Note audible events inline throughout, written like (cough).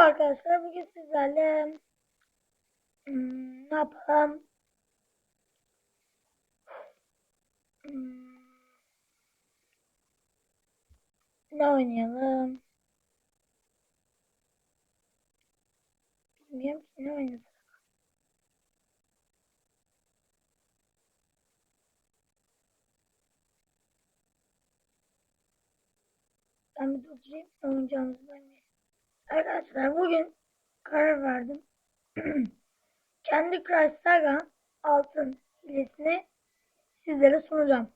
Merhaba arkadaşlar. Bugün sizlerle hmm, ne yapalım? Hmm, ne oynayalım? Bilmiyorum ki ne oynayalım. Ben bir durdurayım. Ne oynayacağımızı bilmiyorum. Arkadaşlar bugün karar verdim. (clears throat) Kendi Crush Saga altın hilesini sizlere sunacağım.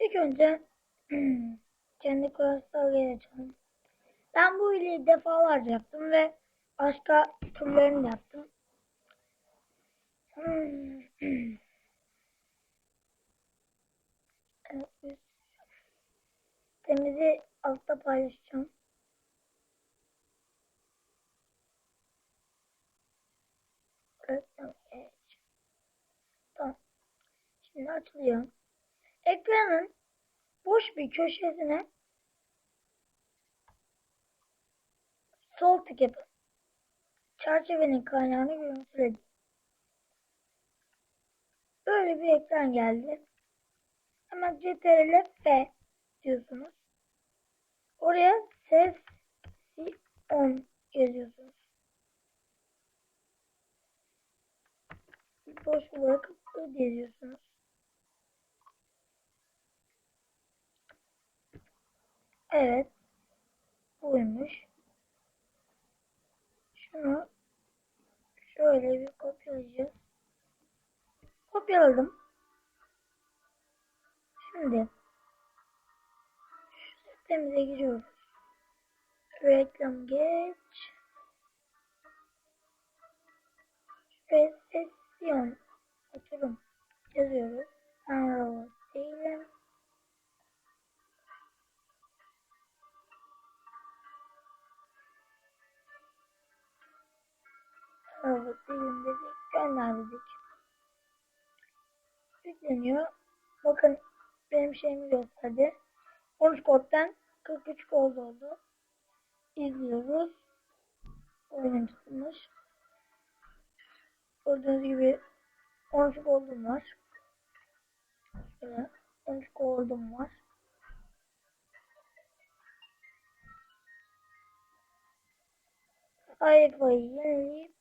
İlk önce (clears throat) kendi Crush Saga'yı açalım. Ben bu hileyi defalarca yaptım ve başka türlerini de yaptım. (clears throat) Evet, Temizi altta paylaşacağım. Reklam geç. Tamam. Şimdi açılıyor. Ekranın boş bir köşesine sol tık yapın. Çerçevenin kaynağını görüntüledim. Böyle bir ekran geldi. Hemen CTRL F diyorsunuz. Oraya ses on yazıyorsunuz. Boş bırakıp ödeyiyorsunuz. Evet. Buymuş. Şunu şöyle bir kopyalayacağız. Kopyaladım. Şimdi şu sistemimize giriyoruz. Reklam geç. Şuraya ses Yon oturum yazıyoruz. Ben robot değilim. Robot değilim dedik. Gönder dedik. Yükleniyor. Bakın benim şeyimi gösterdi. 13 koddan 43 kod oldu. İzliyoruz. Oyunum tutmuş. Gördüğünüz gibi 13 gold'um var. Şöyle 13 gold'um var. Sayfayı yenileyip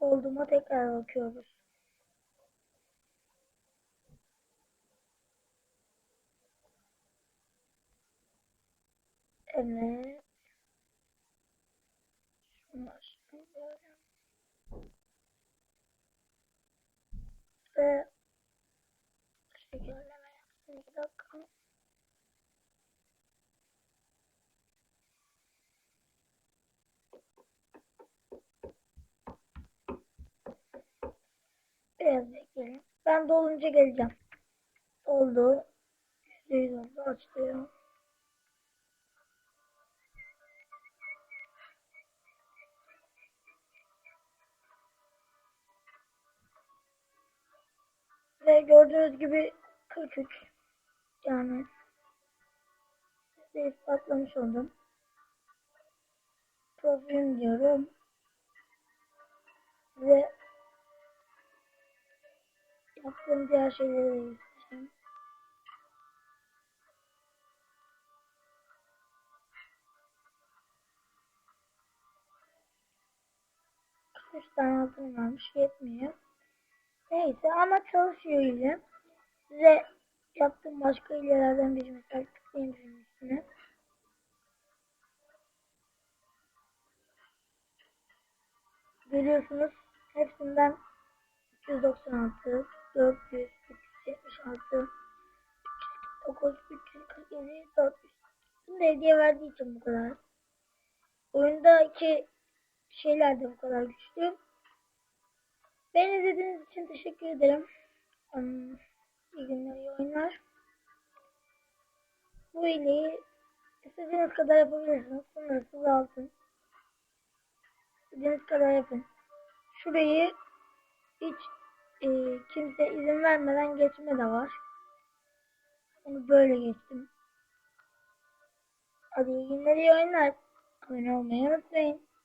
gold'uma tekrar bakıyoruz. Evet. Böyle. Ve yapsın. Dakika. Biraz bekleyin. Ben dolunca geleceğim. Oldu. %100 oldu. Açılıyor. Ve gördüğünüz gibi 43 yani size ispatlamış oldum. Profilim diyorum. Ve yaptığım diğer şeyleri de göstereceğim. Üç tane altın varmış yetmiyor. Neyse ama çalışıyor yine. Size yaptığım başka hilelerden biri mesela tıklayayım şunun üstüne. Görüyorsunuz hepsinden 396, 400, 376, 309, 347, 400. Bunu hediye verdiği için bu kadar. Oyundaki şeyler de bu kadar güçlü. Beni izlediğiniz için teşekkür ederim. İyi günler, iyi oyunlar. Bu hileyi istediğiniz kadar yapabilirsiniz. Sınırsız altın. İstediğiniz kadar yapın. Şurayı hiç e, kimse izin vermeden geçme de var. Onu böyle geçtim. Hadi iyi günler iyi oyunlar. Abone olmayı unutmayın.